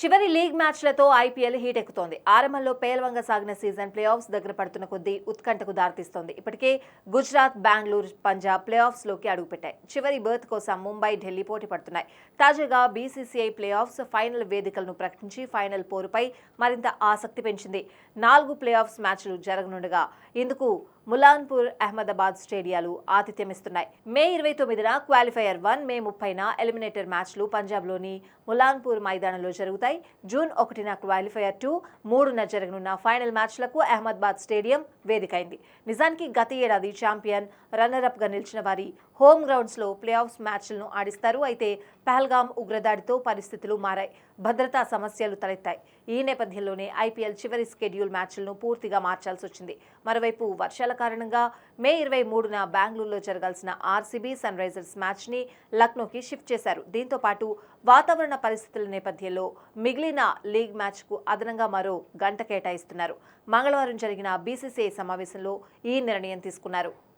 చివరి లీగ్ మ్యాచ్లతో IPL heat ఎక్కుతోంది ఆరంభంలో పేలవంగా సాగిన సీజన్ ప్లే ఆఫ్స్ దగ్గర పడుతున్న కొద్దీ ఉత్కంఠకు దారితీస్తోంది. ఇప్పటికే గుజరాత్ బెంగళూరు పంజాబ్ ప్లే ఆఫ్స్లోకి అడుగుపెట్టాయి. చివరి బర్త్ కోసం ముంబై ఢిల్లీ పోటీ పడుతున్నాయి. తాజాగా బీసీసీఐ ప్లే ఆఫ్స్ ఫైనల్ వేదికలను ప్రకటించి ఫైనల్ పోరుపై మరింత ఆసక్తి పెంచింది. నాలుగు ప్లే ఆఫ్స్ మ్యాచ్లు జరగనుండగా ఇందుకు ములాన్పూర్ అహ్మదాబాద్ స్టేడియాలు ఆతిథ్యమిస్తున్నాయి. మే ఇరవై తొమ్మిదిన క్వాలిఫైయర్ వన్ మే ముప్పైన ఎలిమినేటర్ మ్యాచ్లు పంజాబ్లోని ములాన్పూర్ మైదానంలో జరుగుతాయి. జూన్ ఒకటిన క్వాలిఫైయర్ టూ మూడున జరగనున్న ఫైనల్ మ్యాచ్లకు అహ్మదాబాద్ స్టేడియం వేదికైంది. నిజానికి గత ఏడాది ఛాంపియన్ రన్నరప్గా నిలిచిన వారి హోమ్ గ్రౌండ్స్లో ప్లే ఆఫ్స్ మ్యాచ్లను ఆడిస్తారు. అయితే పహల్గాం ఉగ్రదాడితో పరిస్థితులు మారాయి. భద్రతా సమస్యలు తలెత్తాయి. ఈ నేపథ్యంలోనే ఐపీఎల్ చివరి స్కెడ్యూల్ మ్యాచ్లను పూర్తిగా మార్చాల్సి వచ్చింది. మరోవైపు వర్షాల కారణంగా మే ఇరవై మూడున బెంగళూరులో జరగాల్సిన ఆర్సీబీ సన్ రైజర్స్ మ్యాచ్ని లక్నోకి షిఫ్ట్ చేశారు. దీంతో పాటు వాతావరణ పరిస్థితుల నేపథ్యంలో మిగిలిన లీగ్ మ్యాచ్కు అదనంగా మరో గంట కేటాయిస్తున్నారు. మంగళవారం జరిగిన బీసీసీఐ సమావేశంలో ఈ నిర్ణయం తీసుకున్నారు.